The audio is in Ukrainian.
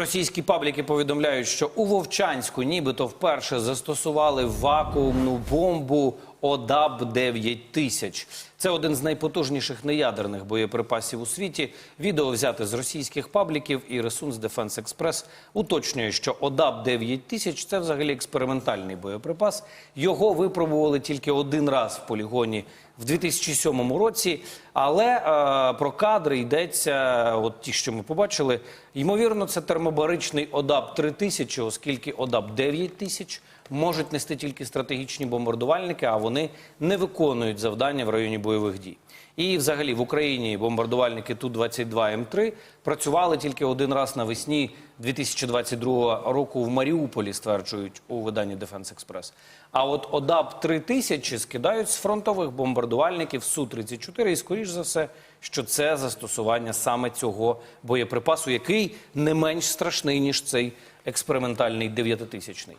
Російські пабліки повідомляють, що у Вовчанську нібито вперше застосували вакуумну бомбу ОДАБ 9000 Це один з найпотужніших неядерних боєприпасів у світі. Відео взяте з російських пабліків і Ресурс Дефенс Експрес уточнює, що ОДАБ 9000 це взагалі експериментальний боєприпас. Його випробували тільки один раз в полігоні в 2007 році. Але е, про кадри йдеться, от ті, що ми побачили. Ймовірно, це термобаричний ОДАБ 3000, оскільки ОДАБ 9000 можуть нести тільки стратегічні бомбардувальники, а вони не виконують завдання в районі бойових дій. І взагалі в Україні бомбардувальники Ту-22М3 працювали тільки один раз навесні 2022 року в Маріуполі, стверджують у виданні Defense Express. А от ОДАБ 3000 скидають з фронтових бомбардувальників Су-34 і, скоріш за все, що це застосування саме цього боєприпасу, який не менш страшний, ніж цей експериментальний 9000-ний.